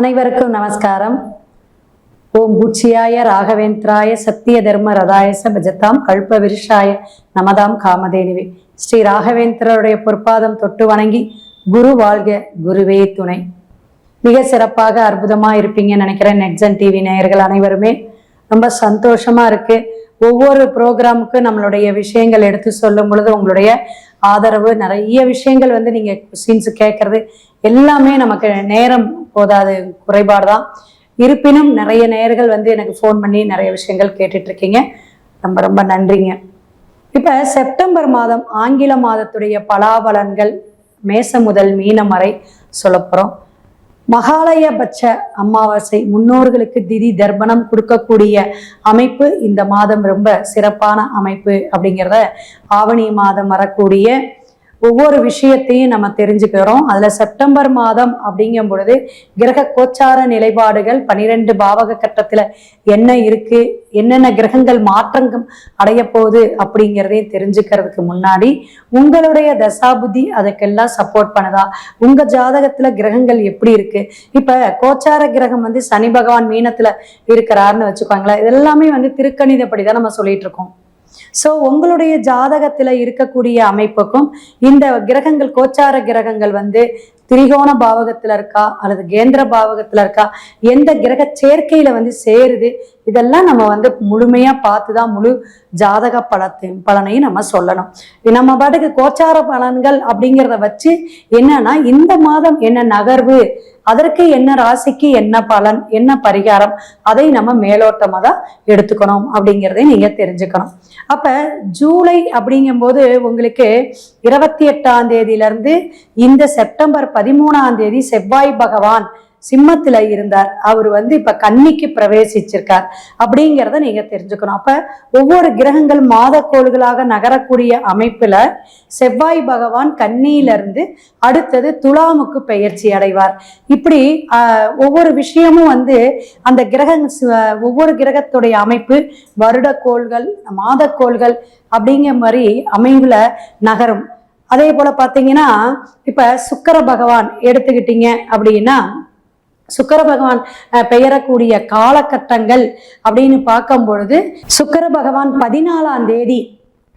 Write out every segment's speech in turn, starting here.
அனைவருக்கும் நமஸ்காரம். ஓம் பூச்சியாய ராகவேந்திராய சத்திய தர்ம ரதாயச பஜத்தாம் கல்ப விருஷாய நமதாம் காமதேனிவே. ஸ்ரீ ராகவேந்திரருடைய பொற்பாதம் தொட்டு வணங்கி குரு வாழ்க குருவே துணை. மிக சிறப்பாக அற்புதமாக இருப்பீங்கன்னு நினைக்கிறேன் நெட்ஸன் டிவி நேயர்கள் அனைவருமே. ரொம்ப சந்தோஷமா இருக்கு. ஒவ்வொரு ப்ரோக்ராமுக்கும் நம்மளுடைய விஷயங்கள் எடுத்து சொல்லும் பொழுது உங்களுடைய ஆதரவு நிறைய விஷயங்கள் வந்து நீங்கள் கொஸ்டின்ஸ் கேட்கறது எல்லாமே நமக்கு நேரம் போதாது குறைபாடு தான் இருப்பினும் நிறைய நேயர்கள் வந்து எனக்கு ஃபோன் பண்ணி நிறைய விஷயங்கள் கேட்டுட்டு இருக்கீங்க ரொம்ப ரொம்ப நன்றிங்க. இப்ப செப்டம்பர் மாதம் ஆங்கில மாதத்துடைய பலாபலன்கள் மேச முதல் மீனம் வரை சொல்லப்போறோம் மகாலயபட்ச அமாவாசை முன்னோர்களுக்கு திதி தர்ப்பணம் கொடுக்கக்கூடிய அமைப்பு இந்த மாதம் ரொம்ப சிறப்பான அமைப்பு அப்படிங்கிறத ஆவணி மாதம் வரக்கூடிய ஒவ்வொரு விஷயத்தையும் நம்ம தெரிஞ்சுக்கிறோம். அதுல செப்டம்பர் மாதம் அப்படிங்கும் பொழுது கிரக கோச்சார நிலைப்பாடுகள் பனிரெண்டு பாவக கட்டத்துல என்ன இருக்கு என்னென்ன கிரகங்கள் மாற்றங்கள் அடைய போகுது அப்படிங்கிறதையும் தெரிஞ்சுக்கிறதுக்கு முன்னாடி உங்களுடைய தசாபுதி அதுக்கெல்லாம் சப்போர்ட் பண்ணுதா? உங்க ஜாதகத்துல கிரகங்கள் எப்படி இருக்கு? இப்ப கோச்சார கிரகம் வந்து சனி பகவான் மீனத்துல இருக்கிறாருன்னு வச்சுக்கோங்களேன். இதெல்லாமே வந்து திருக்கணிதப்படி தான் நம்ம சொல்லிட்டு இருக்கோம். ஸோ உங்களுடைய ஜாதகத்தில் இருக்கக்கூடிய அமைப்புக்கும் இந்த கிரகங்கள் கோச்சார கிரகங்கள் வந்து திரிகோண பாவகத்துல இருக்கா அல்லது கேந்திர பாவகத்துல இருக்கா? எந்த கிரக சேர்க்கையில வந்து சேருது? இதெல்லாம் நம்ம வந்து முழுமையா பார்த்து தான் முழு ஜாதக பலத்தையும் பலனையும் நம்ம சொல்லணும். நம்ம பாட்டுக்கு கோச்சார பலன்கள் அப்படிங்கிறத வச்சு என்னன்னா இந்த மாதம் என்ன நகர்வு அதற்கு என்ன ராசிக்கு என்ன பலன் என்ன பரிகாரம் அதை நம்ம மேலோட்டமாக தான் எடுத்துக்கணும் அப்படிங்கிறதை நீங்க தெரிஞ்சுக்கணும். அப்ப ஜூலை அப்படிங்கும்போது உங்களுக்கு இருபத்தி எட்டாம் தேதியிலேருந்து இந்த செப்டம்பர் பதிமூணாம் தேதி செவ்வாய் பகவான் சிம்மத்துல இருந்தார். அவர் வந்து இப்ப கன்னிக்கு பிரவேசிச்சிருக்கார். அப்படிங்கிறத நீங்க தெரிஞ்சுக்கணும். அப்ப ஒவ்வொரு கிரகங்கள் மாதக்கோள்களாக நகரக்கூடிய அமைப்புல செவ்வாய் பகவான் கன்னியில இருந்து அடுத்தது துலாமுக்கு பெயர்ச்சி அடைவார். இப்படி ஒவ்வொரு விஷயமும் வந்து அந்த கிரக ஒவ்வொரு கிரகத்துடைய அமைப்பு வருடக்கோள்கள் மாதக்கோள்கள் அப்படிங்கிற மாதிரி அமைவுல நகரும். அதே போல பாத்தீங்கன்னா இப்ப சுக்கர பகவான் எடுத்துக்கிட்டீங்க அப்படின்னா சுக்கர பகவான் பெயரக்கூடிய காலகட்டங்கள் அப்படின்னு பார்க்கும் பொழுது சுக்கர பகவான் பதினாலாம் தேதி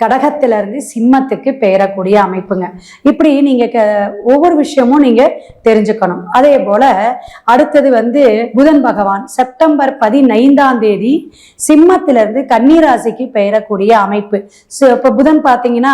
கடகத்துல இருந்து சிம்மத்துக்கு பெயரக்கூடிய அமைப்புங்க. இப்படி நீங்க க- ஒவ்வொரு விஷயமும் நீங்க தெரிஞ்சுக்கணும். அதே போல அடுத்தது வந்து புதன் பகவான். செப்டம்பர் பதினைந்தாம் தேதி சிம்மத்துல இருந்து கன்னிராசிக்கு பெயரக்கூடிய அமைப்பு. So, இப்ப புதன் பாத்தீங்கன்னா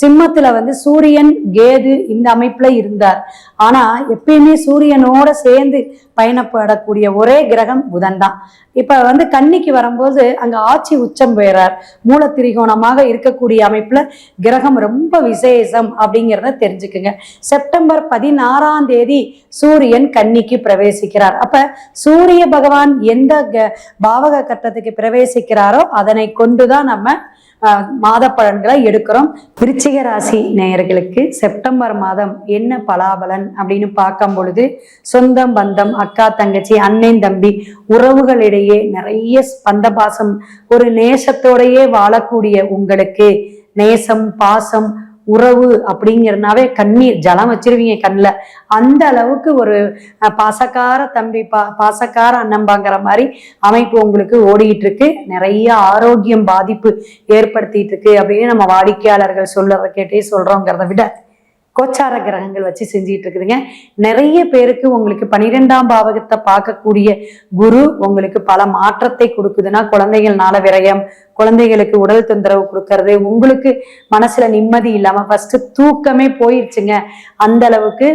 சிம்மத்துல வந்து சூரியன் கேது இந்த அமைப்புல இருந்தார். ஆனா எப்பயுமே சூரியனோட சேர்ந்து பயணப்படக்கூடிய ஒரே கிரகம் புதன் தான் இப்ப வந்து கன்னிக்கு வரும்போது அங்க ஆட்சி உச்சம் பெறார் மூல திரிகோணமாக இருக்கக்கூடிய அமைப்புல கிரகம் ரொம்ப விசேஷம் அப்படிங்கிறத தெரிஞ்சுக்குங்க. செப்டம்பர் பதினாறாம் தேதி சூரியன் கன்னிக்கு பிரவேசிக்கிறார். அப்ப சூரிய பகவான் எந்த க- பாவக கட்டத்துக்கு பிரவேசிக்கிறாரோ அதனை கொண்டுதான் நம்ம அஹ், மாத பலன்களை எடுக்கிறோம். விருச்சிக ராசி நேயர்களுக்கு செப்டம்பர் மாதம் என்ன பலாபலன் அப்படின்னு பார்க்கும் பொழுது சொந்தம் பந்தம் அக்கா தங்கச்சி அண்ணன் தம்பி உறவுகளிடையே நிறைய பந்த பாசம் ஒரு நேசத்தோடையே வாழக்கூடிய உங்களுக்கு நேசம் பாசம் உறவு அப்படிங்கிறனாவே கண்ணீர் ஜலம் வச்சிருவீங்க கண்ணில். அந்த அளவுக்கு ஒரு பாசக்கார தம்பி பா பாசக்கார அண்ணம்பாங்கிற மாதிரி அமைப்பு உங்களுக்கு ஓடிக்கிட்டு இருக்கு நிறைய ஆரோக்கியம் பாதிப்பு ஏற்படுத்திட்டு இருக்கு அப்படின்னு நம்ம வாடிக்கையாளர்கள் சொல்றதை கேட்டே சொல்றோங்கிறத விட கோச்சார கிரகங்கள் வச்சு செஞ்சுட்டு இருக்குதுங்க நிறைய பேருக்கு உங்களுக்கு பனிரெண்டாம் பாவகத்தை பார்க்கக்கூடிய குரு உங்களுக்கு பல மாற்றத்தை கொடுக்குதுன்னா குழந்தைகள்னால விரயம் குழந்தைகளுக்கு உடல் தொந்தரவு கொடுக்கறது உங்களுக்கு மனசுல நிம்மதி இல்லாம ஃபர்ஸ்ட் தூக்கமே போயிருச்சுங்க. அந்த அளவுக்கு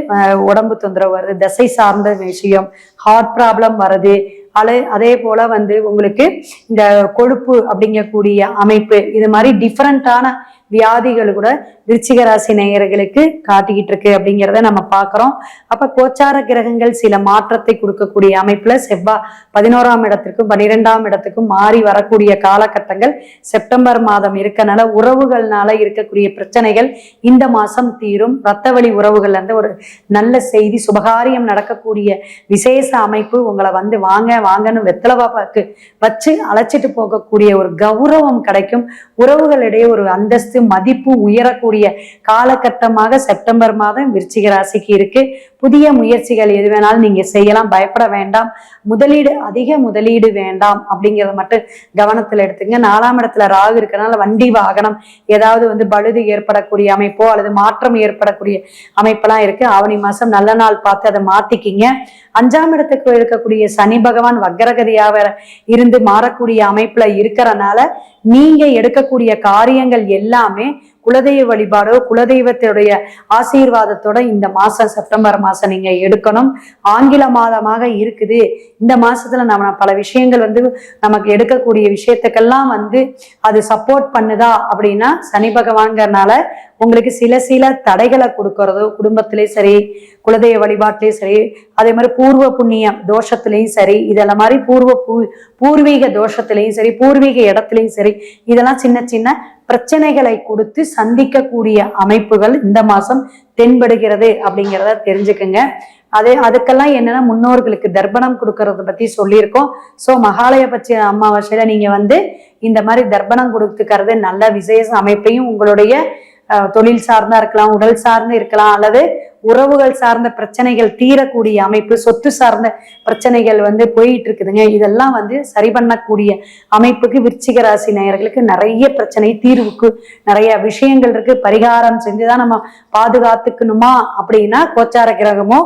உடம்பு தொந்தரவு வருது தசை சார்ந்த விஷயம் ஹார்ட் ப்ராப்ளம் வருது. அலை அதே போல வந்து உங்களுக்கு இந்த கொழுப்பு அப்படிங்கக்கூடிய அமைப்பு இது மாதிரி டிஃப்ரெண்டான வியாதிகள் கூட விருச்சிக ராசி நேயர்களுக்கு காட்டிக்கிட்டு இருக்கு அப்படிங்கிறத நம்ம பார்க்குறோம். அப்போ கோச்சார கிரகங்கள் சில மாற்றத்தை கொடுக்கக்கூடிய அமைப்பில் செவ்வா பதினோராம் இடத்திற்கும் பன்னிரெண்டாம் இடத்துக்கும் மாறி வரக்கூடிய காலகட்டங்கள் செப்டம்பர் மாதம் இருக்கனால உறவுகள்னால இருக்கக்கூடிய பிரச்சனைகள் இந்த மாசம் தீரும். ரத்த வழி உறவுகள்ல இருந்து ஒரு நல்ல செய்தி சுபகாரியம் நடக்கக்கூடிய விசேஷ அமைப்பு உங்களை வந்து வாங்க வாங்கன்னு வெத்தலவா பாக்கு வச்சு அழைச்சிட்டு போகக்கூடிய ஒரு கௌரவம் கிடைக்கும். உறவுகளிடையே ஒரு அந்தஸ்து மதிப்பு உயரக்கூடிய காலகட்டமாக செப்டம்பர் மாதம் விருச்சிக ராசிக்கு இருக்கு. புதிய முயற்சிகள் எது வேணாலும் நீங்க செய்யலாம் பயப்பட வேண்டாம். முதலீடு அதிக முதலீடு வேண்டாம் அப்படிங்கிறத மட்டும் கவனத்துல எடுத்துங்க. நாலாம் இடத்துல ராகு இருக்கிறனால வண்டி வாகனம் ஏதாவது வந்து பழுது ஏற்படக்கூடிய அமைப்போ அல்லது மாற்றம் ஏற்படக்கூடிய அமைப்பெல்லாம் இருக்கு. ஆவணி மாசம் நல்ல நாள் பார்த்து அதை மாத்திக்கிங்க. அஞ்சாம் இடத்துக்கு இருக்கக்கூடிய சனி பகவான் வக்கரகதியாக இருந்து மாறக்கூடிய அமைப்புல இருக்கிறனால நீங்க எடுக்கக்கூடிய காரியங்கள் எல்லாமே குலதெய்வ வழிபாடோ குலதெய்வத்துடைய ஆசீர்வாதத்தோட இந்த மாசம் செப்டம்பர் மாசம் நீங்க எடுக்கணும். ஆங்கில மாதமாக இருக்குது. இந்த மாசத்துல நம்ம பல விஷயங்கள் வந்து நமக்கு எடுக்கக்கூடிய விஷயத்துக்கெல்லாம் வந்து அது சப்போர்ட் பண்ணுதா அப்படின்னா சனி பகவான்கிறனால உங்களுக்கு சில சில தடைகளை கொடுக்கறதோ குடும்பத்திலே சரி குலதெய்வ வழிபாட்டிலையும் சரி அதே மாதிரி பூர்வ புண்ணியம் தோஷத்திலையும் சரி இதெல்லாம் மாதிரி பூர்வ பூ பூர்வீக தோஷத்திலையும் சரி பூர்வீக இடத்துலையும் சரி இதெல்லாம் சின்ன சின்ன பிரச்சனைகளை கொடுத்து சந்திக்கக்கூடிய அமைப்புகள் இந்த மாசம் தென்படுகிறது அப்படிங்கிறத தெரிஞ்சுக்குங்க. அதே அதுக்கெல்லாம் என்னன்னா முன்னோர்களுக்கு தர்ப்பணம் கொடுக்கறத பத்தி சொல்லியிருக்கோம். ஸோ மகாலய பட்ச அமாவாசையில நீங்க வந்து இந்த மாதிரி தர்ப்பணம் கொடுத்துக்கிறது நல்ல விசேஷ அமைப்பையும் உங்களுடைய தொழில் சார்ந்தா இருக்கலாம் உடல் சார்ந்து இருக்கலாம் அல்லது உறவுகள் சார்ந்த பிரச்சனைகள் தீரக்கூடிய அமைப்பு சொத்து சார்ந்த பிரச்சனைகள் வந்து போயிட்டு இருக்குதுங்க இதெல்லாம் வந்து சரி பண்ணக்கூடிய அமைப்புக்கு விருச்சிக ராசி நேயர்களுக்கு நிறைய பிரச்சனை தீர்வுக்கு நிறைய விஷயங்கள் இருக்கு. பரிகாரம் செஞ்சுதான் நம்ம பாதுகாத்துக்கணுமா? அப்படின்னா கோச்சார கிரகமோ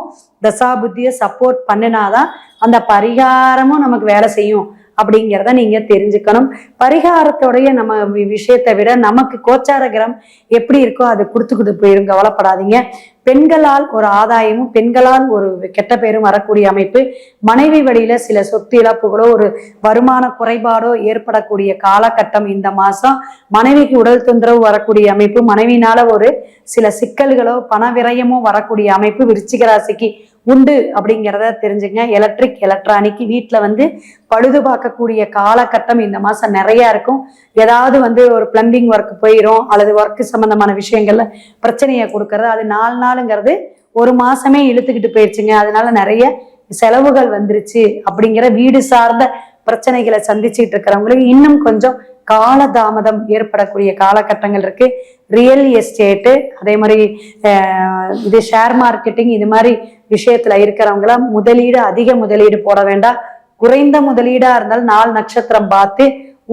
தசாபுத்தியை சப்போர்ட் பண்ணினாதான் அந்த பரிகாரமும் நமக்கு வேலை செய்யும். அப்படிங்கிறத நீங்க தெரிஞ்சுக்கணும். பரிகாரத்தோடைய நம்ம விஷயத்தை விட நமக்கு கோச்சார கிரகம் எப்படி இருக்கோ அது கொடுத்துக்கிட்டு போயிரும் கவலைப்படாதீங்க. பெண்களால் ஒரு ஆதாயமும் பெண்களால் ஒரு கெட்ட பேரும் வரக்கூடிய அமைப்பு. மனைவி வழியில சில சொத்து இழப்புகளோ ஒரு வருமான குறைபாடோ ஏற்படக்கூடிய காலகட்டம் இந்த மாசம். மனைவிக்கு உடல் தொந்தரவு வரக்கூடிய அமைப்பு. மனைவினால ஒரு சில சிக்கல்களோ பண விரயமோ வரக்கூடிய அமைப்பு. விருச்சிக ராசிக்கு உண்டு அப்படிங்கிறத தெரிஞ்சுங்க எலக்ட்ரிக் எலக்ட்ரானிக் வீட்டில் வந்து பழுது பார்க்கக்கூடிய காலகட்டம் இந்த மாதம் நிறையா இருக்கும். ஏதாவது வந்து ஒரு பிளம்பிங் ஒர்க் போயிடும் அல்லது ஒர்க்கு சம்மந்தமான விஷயங்கள்ல பிரச்சனையை கொடுக்கறது. அது நாலு நாளுங்கிறது ஒரு மாசமே இழுத்துக்கிட்டு போயிடுச்சுங்க அதனால நிறைய செலவுகள் வந்துருச்சு அப்படிங்கிற வீடு சார்ந்த பிரச்சனைகளை சந்திச்சுட்டு இருக்கிறவங்களுக்கு இன்னும் கொஞ்சம் காலதாமதம் ஏற்படக்கூடிய காலகட்டங்கள் இருக்கு. ரியல் எஸ்டேட்டு அதே மாதிரி இது ஷேர் மார்க்கெட்டிங் இது மாதிரி விஷயத்துல இருக்கிறவங்கள முதலீடு அதிக முதலீடு போட வேண்டாம். குறைந்த முதலீடா இருந்தால் நாலு நட்சத்திரம் பார்த்து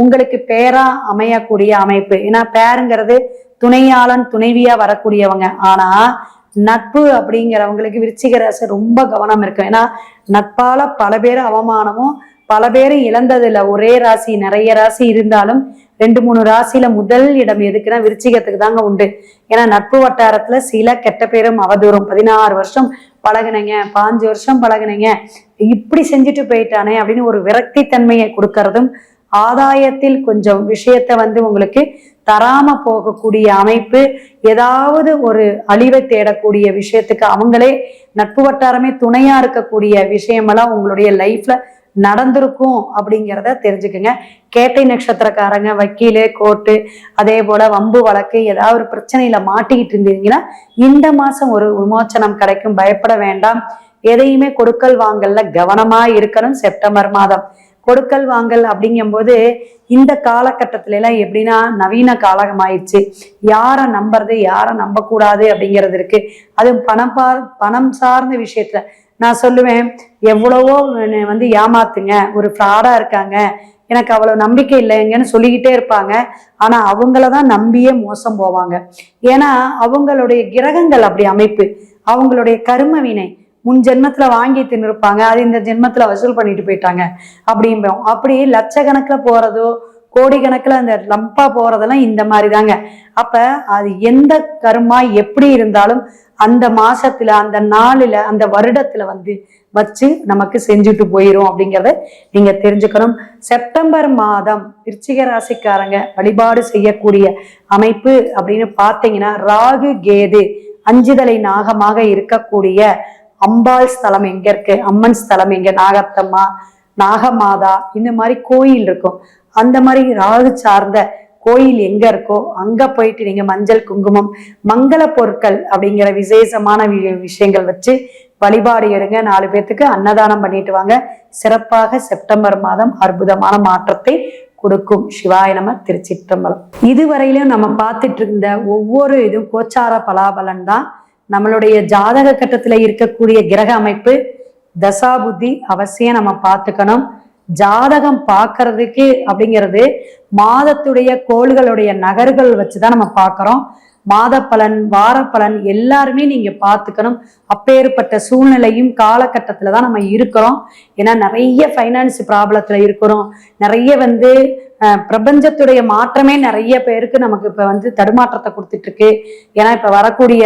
உங்களுக்கு பேரா அமையக்கூடிய அமைப்பு. ஏன்னா பேருங்கிறது துணையாளன் துணைவியா வரக்கூடியவங்க. ஆனா நட்பு அப்படிங்கிறவங்களுக்கு விருச்சிக ராசி ரொம்ப கவனம் இருக்கும். ஏன்னா நட்பால பல பேர் அவமானமும் பல பேர் இழந்ததுல ஒரே ராசி நிறைய ராசி இருந்தாலும் ரெண்டு மூணு ராசியில முதல் இடம் எதுக்குன்னா விருச்சிகத்துக்கு தாங்க உண்டு. ஏன்னா நட்பு வட்டாரத்துல சில கெட்ட பேரும் அவதூறும். பதினாறு வருஷம் பழகினீங்க பாஞ்சு வருஷம் பழகினீங்க இப்படி செஞ்சுட்டு போயிட்டானே அப்படின்னு ஒரு விரக்தித்தன்மையை கொடுக்கறதும் ஆதாயத்தில் கொஞ்சம் விஷயத்த வந்து உங்களுக்கு தராம போகக்கூடிய அமைப்பு ஏதாவது ஒரு அழிவை தேடக்கூடிய விஷயத்துக்கு அவங்களே நட்பு வட்டாரமே துணையா இருக்கக்கூடிய விஷயமெல்லாம் உங்களுடைய லைஃப்ல நடந்திருக்கும் அப்படிங்கிறத தெரிஞ்சுக்கோங்க. கேட்டை நட்சத்திரக்காரங்க வக்கீலு கோர்ட்டு அதே போல வம்பு வழக்கு ஏதாவது ஒரு பிரச்சனையில மாட்டிக்கிட்டு இருந்தீங்கன்னா இந்த மாசம் ஒரு விமோச்சனம் கிடைக்கும். பயப்பட வேண்டாம். எதையுமே கொடுக்கல் வாங்கல்ல கவனமா இருக்கணும் செப்டம்பர் மாதம். கொடுக்கல் வாங்கல் அப்படிங்கும்போது இந்த காலகட்டத்துல எல்லாம் எப்படின்னா நவீன காலம் ஆயிடுச்சு யாரை நம்புறது யாரை நம்பக்கூடாது அப்படிங்கிறது இருக்கு. அது பணம் பணம் சார்ந்த விஷயத்துல நான் சொல்லுவேன் எவ்வளவோ என்னை வந்து ஏமாத்துங்க. ஒரு ஃப்ராடா இருக்காங்க. எனக்கு அவ்வளோ நம்பிக்கை இல்லைங்கன்னு சொல்லிக்கிட்டே இருப்பாங்க. ஆனால் அவங்கள தான் நம்பியே மோசம் போவாங்க. ஏன்னா அவங்களுடைய கிரகங்கள் அப்படி அமைப்பு. அவங்களுடைய கரும வினை முன் ஜென்மத்தில் வாங்கி தின்னுருப்பாங்க. அது இந்த ஜென்மத்தில் வசூல் பண்ணிட்டு போயிட்டாங்க. அப்படிம்போம் அப்படி லட்சக்கணக்கில் போகிறதோ கோடிக்கணக்குல அந்த லம்பா போறதெல்லாம் இந்த மாதிரி தாங்க அப்ப அது எந்த கருமா எப்படி இருந்தாலும் அந்த மாசத்துல அந்த நாளுல அந்த வருடத்துல வந்து வச்சு நமக்கு செஞ்சுட்டு போயிரும் அப்படிங்கிறத நீங்க தெரிஞ்சுக்கணும். செப்டம்பர் மாதம் விருச்சிக ராசிக்காரங்க வழிபாடு செய்யக்கூடிய அமைப்பு அப்படின்னு பார்த்தீங்கன்னா ராகு கேது அஞ்சுதலை நாகமாக இருக்கக்கூடிய அம்பாள் ஸ்தலம் எங்க இருக்கு? அம்மன் ஸ்தலம் எங்க? நாகத்தம்மா நாகமாதா இந்த மாதிரி கோயில் இருக்கும். அந்த மாதிரி ராகு சார்ந்த கோயில் எங்க இருக்கோ அங்க போயிட்டு நீங்க மஞ்சள் குங்குமம் மங்கள பொருட்கள் அப்படிங்கிற விசேஷமான வி- விஷயங்கள் வச்சு வழிபாடு எடுங்க. நாலு பேர்த்துக்கு அன்னதானம் பண்ணிட்டு வாங்க. சிறப்பாக செப்டம்பர் மாதம் அற்புதமான மாற்றத்தை கொடுக்கும். சிவாய நம திருச்சிற்றம்பலம். இதுவரையிலும் நம்ம பார்த்துட்டு இருந்த ஒவ்வொரு இதுவும் கோச்சார பலாபலன் தான் நம்மளுடைய ஜாதக கட்டத்துல இருக்கக்கூடிய கிரக அமைப்பு தசாபுத்தி அவசியம் நம்ம பார்த்துக்கணும். ஜாதகம் பார்க்கறதுக்கு அப்படிங்கிறது மாதத்துடைய கோள்களுடைய நகர்கள் வச்சுதான் நம்ம பார்க்குறோம். மாத பலன் வார பலன் எல்லாருமே நீங்க பார்த்துக்கணும். அப்பேற்பட்ட சூழ்நிலையும் காலகட்டத்துல தான் நம்ம இருக்கிறோம். ஏன்னா நிறைய ஃபைனான்ஸ் ப்ராப்ளத்துல இருக்கிறோம். நிறைய வந்து பிரபஞ்சத்துடைய மாற்றமே நிறைய பேருக்கு நமக்கு இப்ப வந்து தடுமாற்றத்தை கொடுத்துட்டு இருக்கு ஏன்னா இப்ப வரக்கூடிய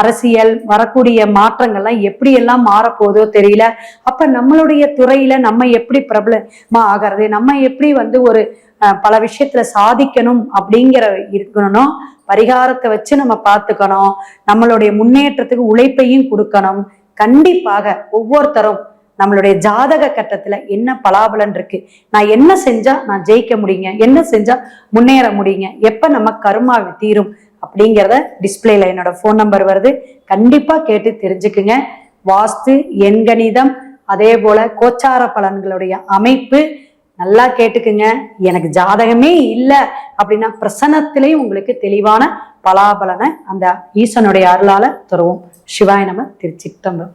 அரசியல் வரக்கூடிய மாற்றங்கள்லாம் எப்படி எல்லாம் மாறப்போதோ தெரியல. அப்ப நம்மளுடைய துறையில நம்ம எப்படி பிரபலமா ஆகிறது? நம்ம எப்படி வந்து ஒரு பல விஷயத்துல சாதிக்கணும் அப்படிங்கிற இருக்கணும் பரிகாரத்தை வச்சு நம்ம பார்த்துக்கணும். நம்மளுடைய முன்னேற்றத்துக்கு உழைப்பையும் கொடுக்கணும். கண்டிப்பாக ஒவ்வொருத்தரும் நம்மளுடைய ஜாதக கட்டத்துல என்ன பலாபலன் இருக்கு? நான் என்ன செஞ்சா நான் ஜெயிக்க முடியுங்க? என்ன செஞ்சா முன்னேற முடியுங்க? எப்ப நம்ம கருமா தீரும்? அப்படிங்கிறத டிஸ்பிளேல என்னோட ஃபோன் நம்பர் வருது. கண்டிப்பா கேட்டு தெரிஞ்சுக்குங்க. வாஸ்து எண்கணிதம் அதே போல கோச்சார பலன்களுடைய அமைப்பு நல்லா கேட்டுக்குங்க. எனக்கு ஜாதகமே இல்லை அப்படின்னா பிரசனத்திலையும் உங்களுக்கு தெளிவான பலாபலனை அந்த ஈசனுடைய அருளால தருவோம். சிவாய நம திருச்சிட்டம்பரம்